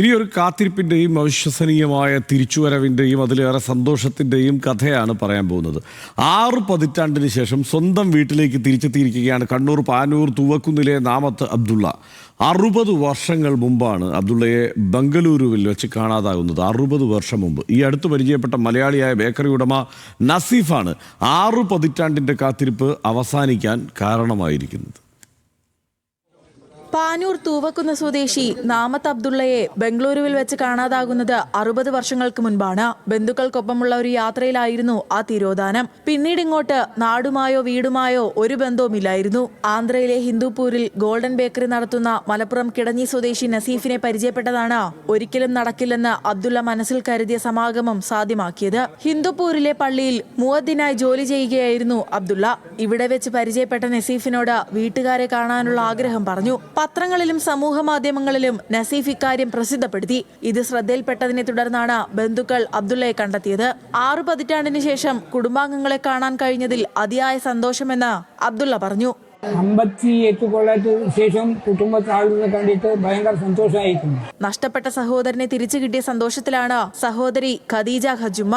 ഇനി ഒരു കാത്തിരിപ്പിന്റെയും അവിശ്വസനീയമായ തിരിച്ചുവരവിന്റെയും അതിലേറെ സന്തോഷത്തിന്റെയും കഥയാണ് പറയാൻ പോകുന്നത്. ആറ് പതിറ്റാണ്ടിന് ശേഷം സ്വന്തം വീട്ടിലേക്ക് തിരിച്ചെത്തിയിരിക്കുകയാണ് കണ്ണൂർ പാനൂർ തൂവക്കുന്നിലെ നാമത്ത് അബ്ദുള്ള. അറുപത് വർഷങ്ങൾ മുമ്പാണ് അബ്ദുള്ളയെ ബംഗളൂരുവിൽ വെച്ച് കാണാതാകുന്നത്. അറുപത് വർഷം മുമ്പ്. ഈ അടുത്ത് പരിചയപ്പെട്ട മലയാളിയായ ബേക്കറി ഉടമ നസീഫാണ് ആറു പതിറ്റാണ്ടിന്റെ കാത്തിരിപ്പ് അവസാനിക്കാൻ കാരണമായിരിക്കുന്നത്. പാനൂർ തൂവക്കുന്ന സ്വദേശി നാമത്ത് അബ്ദുള്ളയെ ബംഗളൂരുവിൽ വെച്ച് കാണാതാകുന്നത് അറുപത് വർഷങ്ങൾക്ക് മുൻപാണ്. ബന്ധുക്കൾക്കൊപ്പമുള്ള ഒരു യാത്രയിലായിരുന്നു ആ തിരോധാനം. പിന്നീട് ഇങ്ങോട്ട് നാടുമായോ വീടുമായോ ഒരു ബന്ധവുമില്ലായിരുന്നു. ആന്ധ്രയിലെ ഹിന്ദുപൂരിൽ ഗോൾഡൻ ബേക്കറി നടത്തുന്ന മലപ്പുറം കിടഞ്ഞി സ്വദേശി നസീഫിനെ പരിചയപ്പെട്ടതാണ് ഒരിക്കലും നടക്കില്ലെന്ന് അബ്ദുള്ള മനസ്സിൽ കരുതിയ സമാഗമം സാധ്യമാക്കിയത്. ഹിന്ദുപൂരിലെ പള്ളിയിൽ മുവദ്ദിനായി ജോലി ചെയ്യുകയായിരുന്നു അബ്ദുള്ള. ഇവിടെ വെച്ച് പരിചയപ്പെട്ട നസീഫിനോട് വീട്ടുകാരെ കാണാനുള്ള ആഗ്രഹം പറഞ്ഞു. പത്രങ്ങളിലും സമൂഹ മാധ്യമങ്ങളിലും നസീഫ് ഇക്കാര്യം പ്രസിദ്ധപ്പെടുത്തി. ഇത് ശ്രദ്ധയിൽപ്പെട്ടതിനെ തുടർന്നാണ് ബന്ധുക്കൾ അബ്ദുള്ളയെ കണ്ടെത്തിയത്. ആറു പതിറ്റാണ്ടിന് ശേഷം കുടുംബാംഗങ്ങളെ കാണാൻ കഴിഞ്ഞതിൽ അതിയായ സന്തോഷമെന്ന് അബ്ദുള്ള പറഞ്ഞു. അമ്പത്തി എട്ട് കൊല്ലത്തിന് ശേഷം ആളുകളെ കണ്ടിട്ട് ഭയങ്കര നഷ്ടപ്പെട്ട സഹോദരനെ തിരിച്ചു കിട്ടിയ സന്തോഷത്തിലാണ് സഹോദരി ഖദീജ ഹജുമ്മ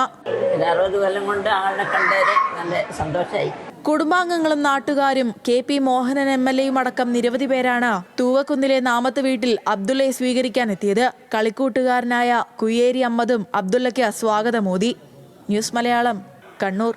അറുപത് കൊല്ലം കൊണ്ട് ആളെ കണ്ടതിൽ നല്ല സന്തോഷമായി കുടുംബാംഗങ്ങളും നാട്ടുകാരും K P Mohanan M L എയും അടക്കം നിരവധി പേരാണ് തൂവക്കുന്നിലെ നാമത്ത് വീട്ടിൽ അബ്ദുള്ളയെ സ്വീകരിക്കാൻ എത്തിയത്. കളിക്കൂട്ടുകാരനായ കുയ്യേരി അമ്മദും അബ്ദുള്ളയ്ക്ക് സ്വാഗതമോദി ന്യൂസ് മലയാളം കണ്ണൂർ.